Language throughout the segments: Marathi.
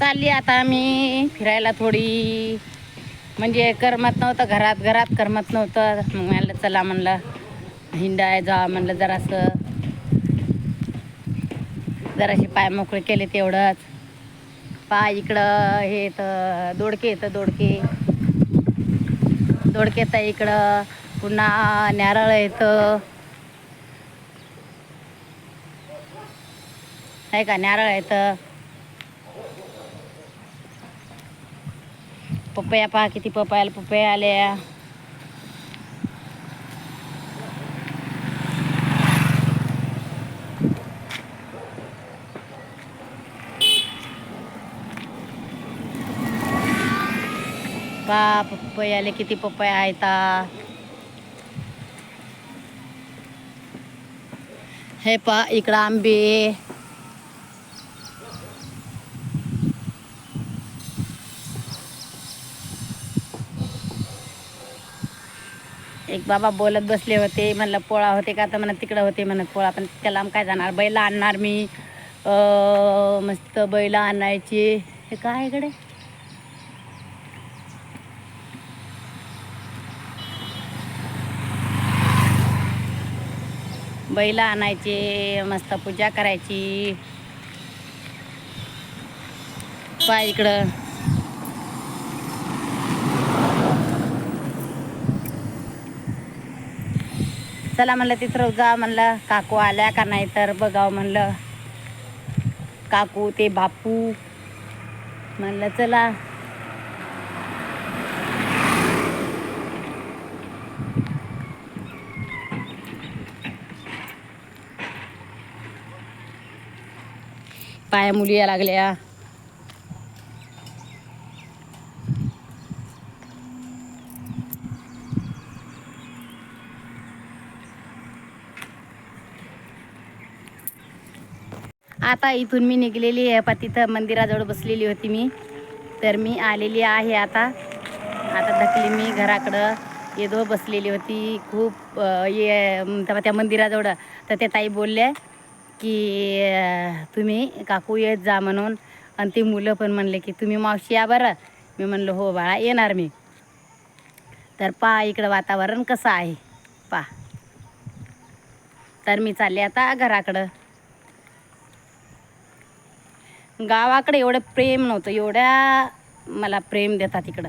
चालली आता आम्ही फिरायला थोडी. म्हणजे करमत नव्हतं घरात घरात करमत नव्हतं. मग म्हणलं चला म्हणलं हिंडाय जा म्हणलं जरासं. जराशी पाय मोकळे केले तेवढंच. पाय इकडं हे तर दोडके येतं दोडके. दोडके येतं इकडं. पुन्हा नारळ येतं. आहे का? नारळ येतं. पपया पहा किती पपयाला पपया आल्या पा पपयाले किती पपया आहेत हे पा इकडं आंबे एक बाबा बोलत बसले होते म्हणलं पोळा होते का? तर म्हणत तिकडं होते म्हणत पोळा. पण त्याला काय जाणार? बैल आणणार मी. अं, मस्त बैल आणायची. हे काय इकडे बैल आणायचे मस्त पूजा करायची. पाय इकडं. चला म्हणलं तिथं जा म्हणलं काकू आल्या का नाही तर बघावं म्हणलं. काकू ते बापू. म्हणलं चला. पाया मुली या लागल्या. आता इथून मी निघलेली आहे पा तिथं मंदिराजवळ बसलेली होती मी. तर मी आलेली आहे आता. आता धकली मी घराकडं. येदो बसलेली होती. खूप ये तेव्हा त्या मंदिराजवळ. तर त्या ताई बोलल्या की तुम्ही काकू येत जा म्हणून. आणि ती मुलं पण म्हणले की तुम्ही मावशी या बरं. मी म्हणलं हो बाळा येणार मी. तर पा इकडं वातावरण कसं आहे? पा. तर मी चालले आता घराकडं. गावाकडे एवढं प्रेम नव्हतं. एवढ्या मला प्रेम देतात इकडं.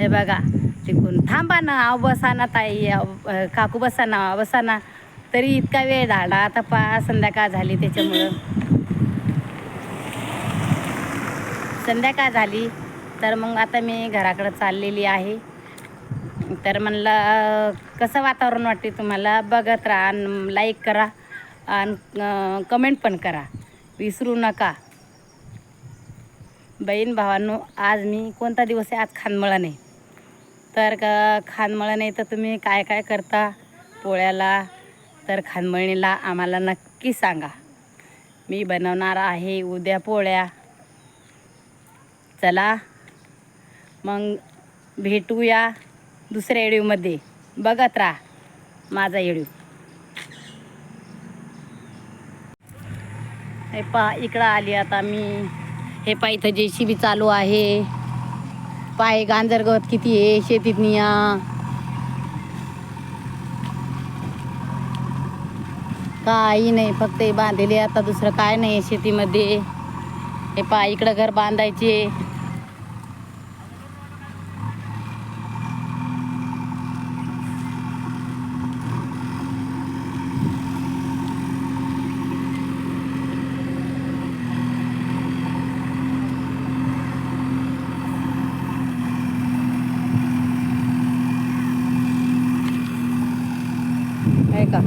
हे बघा तिकून थांबा ना आव बसा ना ताई काकू बसा ना बसा ना तरी इतका वेळ झाला आता पा संध्याकाळ झाली त्याच्यामुळं. संध्याकाळ झाली तर मग आता मी घराकडं चाललेली आहे. तर म्हणलं कसं वातावरण वाटते तुम्हाला? बघत राहा आणि लाईक करा. आणि कमेंट पण करा. विसरू नका. बहीण भावांनो आज मी कोणता दिवस आहे? आज खानमळा नाही. तर का खानमळा नाही तर तुम्ही काय काय करता? पोळ्याला. तर खानमळणीला आम्हाला नक्की सांगा. मी बनवणार आहे उद्या पोळ्या. चला. मग भेटूया दुसऱ्या व्हिडिओमध्ये. बघत राहा. माझा व्हिडिओ. हे पा इकडं आली आता मी. हे पा इथं जे सी बी चालू आहे. पाय गांजर गवत किती आहे? शेतीत निया. काही नाही फक्त हे बांधलेले आता दुसरं काय नाही आहे शेतीमध्ये. हे पा इकडं घर बांधायचे. आहे का